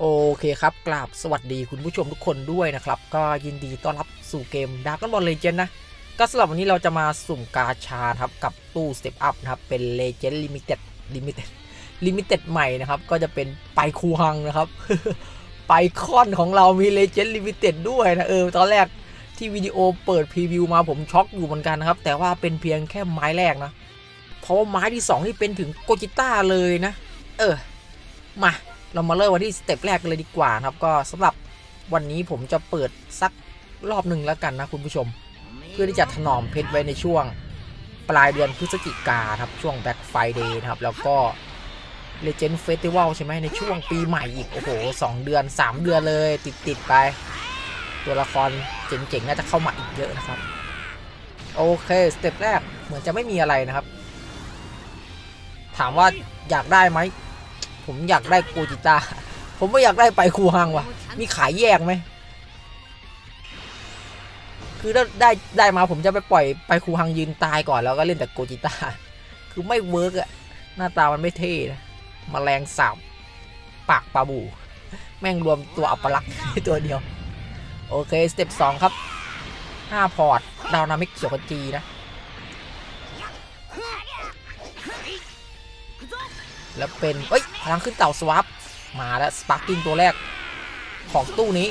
โอเคครับ กราบสวัสดีคุณผู้ชมทุกคนด้วยนะครับ ก็ยินดีต้อนรับสู่เกม d a r k o n Ball Legend นะ ก็สำหรับวันนี้เราจะมาสุ่มกาชาครับ กับตู้ Step Up นะครับ เป็น Legend Limited Limited Limited ใหม่นะครับ ก็จะเป็นไปคูฮังนะครับ ไปคอนของเรามี Legend Limited ด้วยนะ เออ ตอนแรกที่วิดีโอเปิดพรีวิวมาผมช็อกอยู่เหมือนกันนะครับ แต่ว่าเป็นเพียงแค่ไม้แรกนะ เพราะว่าไม้ที่ 2 นี่เป็นถึงโกจิต้าเลยนะ เออ มา เรามาเริ่มวันที่สเต็ปแรกกันเลยดีกว่าครับ ก็สำหรับวันนี้ผมจะเปิดสักรอบหนึ่งแล้วกันนะคุณผู้ชม เพื่อที่จะถนอมเพชรไว้ในช่วงปลายเดือนพฤศจิกาครับ ช่วง Black Friday นะครับ แล้วก็ Legend Festival ใช่ไหมในช่วงปีใหม่อีก โอ้โห 2 เดือน 3 เดือนเลยติดติดๆไป ตัวละครเจ๋ง ๆ น่าจะเข้ามาอีกเยอะนะครับ โอเค สเต็ปแรกเหมือนจะไม่มีอะไรนะครับ ถามว่าอยากได้ไหม ผมอยากได้โกจิต้าผมไม่อยากได้ไปคูฮังว่ะ มีขายแยกไหม คือถ้าได้ได้มาผมจะไปปล่อยไปคูฮังยืนตายก่อนแล้วก็เล่นแต่โกจิต้า คือไม่เวิร์กอะหน้าตามันไม่เท่นะมแมลงสาบปากปลาบู แม่งรวมตัวอัปลักษณ์ตัวเดียว โอเค สเต็ปสองครับ 5 พอร์ต ดาวนามิกเขียวขจีนะ แล้วเป็นเอ้ยพลังขึ้นเต่าสวัปมาแล้วสปาร์กิ้งตัวแรกของตู้นี้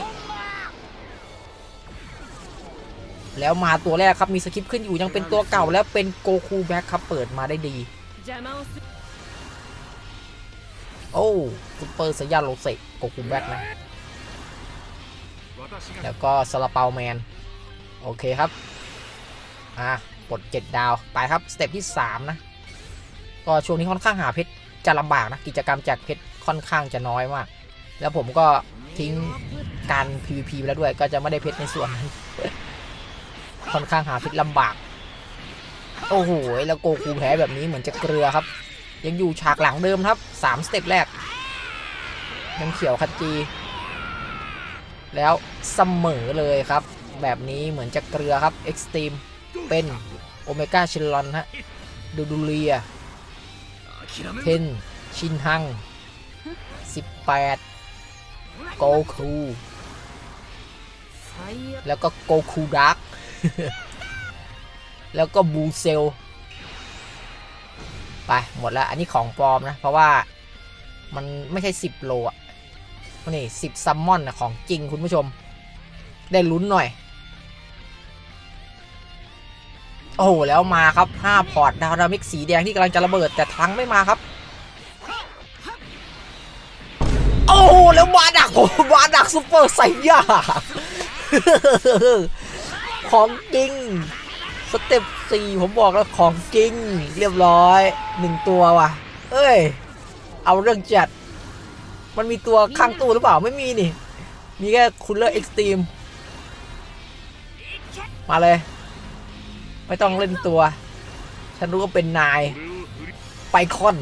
แล้วมาตัวแรกครับมีสคริปขึ้นอยู่ยังเป็นตัวเก่าแล้วเป็นโกคูแบ็คครับเปิดมาได้ดี โอ้ซุปเปอร์สยาโลเซโกคูแบ็คนะแล้วก็ซาลาเปาแมน โอเคครับ อะปลดเจ็ดดาว ไปครับ สเต็ปที่ 3 นะ ก็ช่วงนี้ค่อนข้างหาเพชร จะลำบากนะ กิจกรรมแจกเพชรค่อนข้างจะน้อยมาก แล้วผมก็ทิ้งการ PVP ไปแล้วด้วย ก็จะไม่ได้เพชรในส่วนนั้น ค่อนข้างหาเพชรลำบาก โอ้โห แล้วโกคูแพ้แบบนี้เหมือนจะเกลือครับ ยังอยู่ฉากหลังเดิมครับ3สเต็ปแรก ยังเขียวคัจี แล้วเสมอเลยครับ แบบนี้เหมือนจะเกลือครับเอ็กซ์ตรีมเป็นโอเมก้าชิลลอนฮะดูดูเลีย เทนชินฮัง 18 โกคู แล้วก็โกคูดาร์กแล้วก็บูเซล ไป หมดแล้ว อันนี้ของปลอมนะ เพราะว่ามันไม่ใช่ 10 โลอะนี่10ซัมมอนนะของจริงคุณผู้ชม ได้ลุ้นหน่อย โอ้แล้วมาครับ 5 พอร์ตดาวดามิกสีแดงที่กำลังจะระเบิดแต่ทั้งไม่มาครับ โอ้แล้วมาดักโอ้มาดักซุปเปอร์ไซย่าของจริงสเต็ปสี่ผมบอกแล้วของจริง เรียบร้อยหนึ่งตัวว่ะ เอ้ย เอาเรื่องจัด มันมีตัวข้างตู้หรือเปล่าไม่มีนี่ มีแค่คุณเลอร์เอ็กซ์ตรีมมาเลย ไม่ต้องเล่นตัว ฉันรู้ว่าเป็นนาย ไปคอน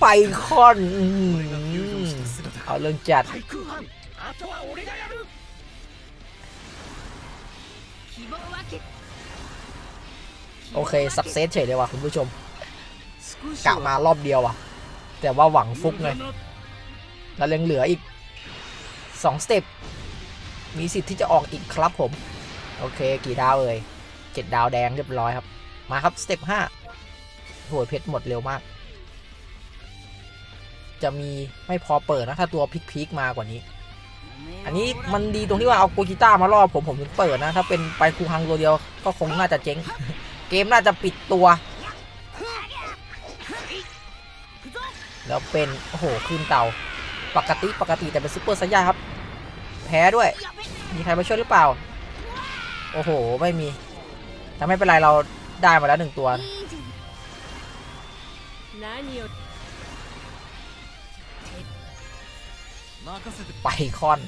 ไปคอน เอาเรื่องจัด โอเค สับเซสเฉยเลยว่ะคุณผู้ชมกะมารอบเดียวอะ แต่ว่าหวังฟุกไงแล้วยังเหลืออีก 2 สเต็ป มีสิทธิ์ที่จะออกอีกครับผม โอเค กี่ดาวเอ่ยเจ็ดดาวแดงเรียบร้อยครับ มาครับสเต็ป5โหยเพชรหมดเร็วมาก จะมีไม่พอเปิดนะ ถ้าตัวพีคๆมากว่านี้ อันนี้มันดีตรงที่ว่าเอาโกจิต้ามารอบผมผมถึงเปิดนะ ถ้าเป็นไปคูฮังตัวเดียวก็คงน่าจะเจ๊ง เกมน่าจะปิดตัว แล้วเป็น โอ้โหขึ้นเต่า ปกติปกติแต่เป็นซุปเปอร์สัญญาครับ แพ้ด้วย มีใครมาช่วยหรือเปล่า โอ้โห ไม่มีแต่ไม่เป็นไรเราได้มาแล้วหนึ่งตัว ไปคอน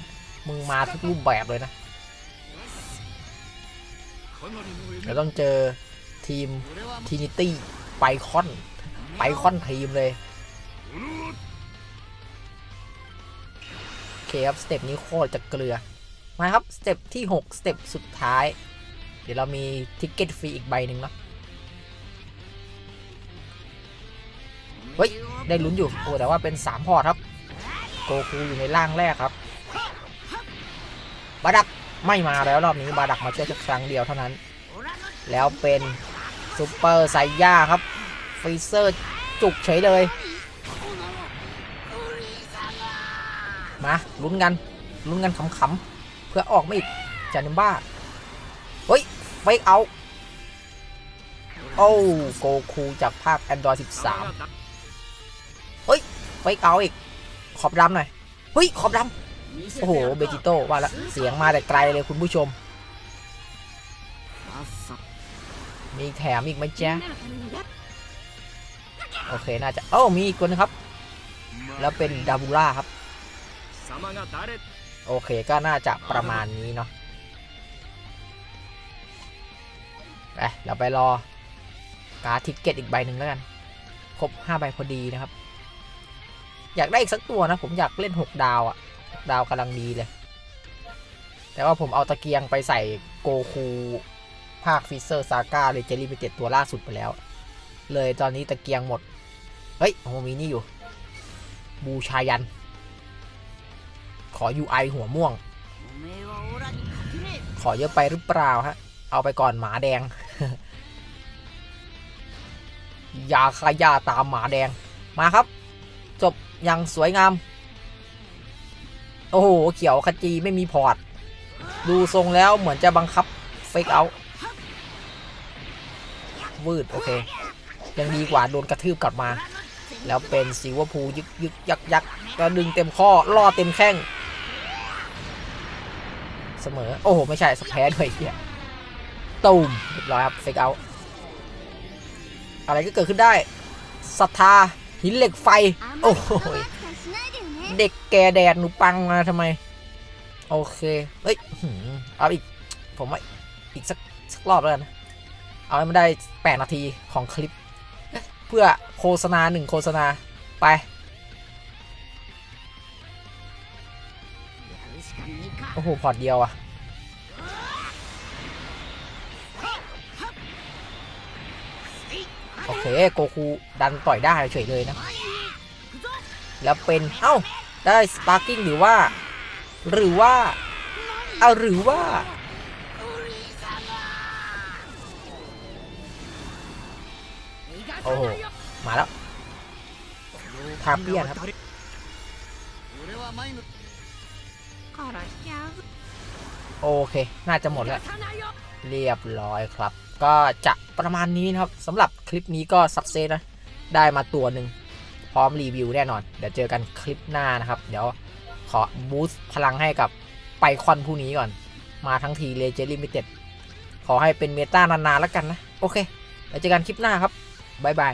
มึงมาทุกรูปแบบเลยนะเดี๋ยวต้องเจอทีมทีนิตี้ไปคอน ไปคอนทีมเลยโอเคครับ สเต็ปนี้โคตรจะเกลือ มาครับสเต็ปที่6สเต็ปสุดท้าย เดี๋ยวเรามีทิกเก็ตฟรีอีกใบหนึ่งเนาะเฮ้ย ได้ลุ้นอยู่ โอ้ แต่ว่าเป็น 3 พอร์ตครับ โกคูอยู่ในร่างแรกครับ บาดักไม่มาแล้วรอบนี้ บาดักมาช่วยแค่ครั้งเดียวเท่านั้น แล้วเป็นซูเปอร์ไซย่าครับฟรีเซอร์จุกเฉยเลย มาลุ้นกันลุ้นกันขำๆ เพื่อออกมาอีกจานิมบ้าเฮ้ยเฟกเอาโอ้โกคูจากภาค Android 13 เฮ้ยไฟกเอาอีก ขอบดำหน่อย เฮ้ย ขอบดำโอ้โห เบจิโต้ว่าแล้วเสียงมาแต่ไกลเลยคุณผู้ชม มีแถมอีกไหมจ๊ะ โอเค น่าจะ เอ้ามีอีกคนนึงครับ แล้วเป็นดาบูล่าครับ โอเคก็น่าจะประมาณนี้เนาะไปเราไปรอการ์ดทิกเก็ตอีกใบหนึ่งแล้วกัน ครบ 5 ใบพอดีนะครับ อยากได้อีกสักตัวนะ ผมอยากเล่น 6 ดาวอะดาวกำลังดีเลย แต่ว่าผมเอาตะเกียงไปใส่โกคูภาคฟิเซอร์ซาก้าเลยเจลลี่ไปเจ็ดตัวล่าสุดไปแล้ว เลยตอนนี้ตะเกียงหมด เฮ้ยโอ้มีนี่อยู่ บูชายัน ขอ UI หัวม่วง ขอเยอะไปหรือเปล่าฮะ เอาไปก่อนหมาแดง ยาขายาตามหมาแดง มาครับ จบอย่างสวยงาม โอ้โห เขียวขจีไม่มีพอร์ต ดูทรงแล้วเหมือนจะบังคับเฟกเอาวืด โอเค ยังดีกว่าโดนกระทืบกลับมา แล้วเป็นซิวพูยึกยึกยักยักแล้วดึงเต็มข้อล่อเต็มแข้ง เสมอ โอ้โห ไม่ใช่สแพ้ด้วยเฮียตูมเรียบร้อยครับเฟกเอา อะไรก็เกิดขึ้นได้ศรัทธาหินเหล็กไฟ โอ้โหเด็กแกแดดหนูปังมาทำไม โอเค เฮ้ยเอาอีก ผมว่าอีกสักสักรอบแล้วกัน เอาให้มันได้ 8 นาทีของคลิป เพื่อโฆษณาหนึ่งโฆษณาไป โอ้โห พอร์ตเดียวอะโอเคโกคูดันต่อยได้เฉยเลยนะ แล้วเป็น เอ้า ได้สปาร์กิ้งหรือว่า หรือว่าเอาหรือว่า โอ้โห มาแล้วทาเปียนครับ โอเค น่าจะหมดแล้ว เรียบร้อยครับ ก็จะประมาณนี้นะครับสำหรับคลิปนี้ก็สักเซสนะ ได้มาตัวหนึ่งพร้อมรีวิวแน่นอน เดี๋ยวเจอกันคลิปหน้านะครับ เดี๋ยวขอบูสต์พลังให้กับไปคอนผู้นี้ก่อน มาทั้งทีเลเจอร์ลิมิเต็ดขอให้เป็นเมตานานๆแล้วกันนะ โอเคเดี๋ยวเจอกันคลิปหน้าครับ บ๊ายบาย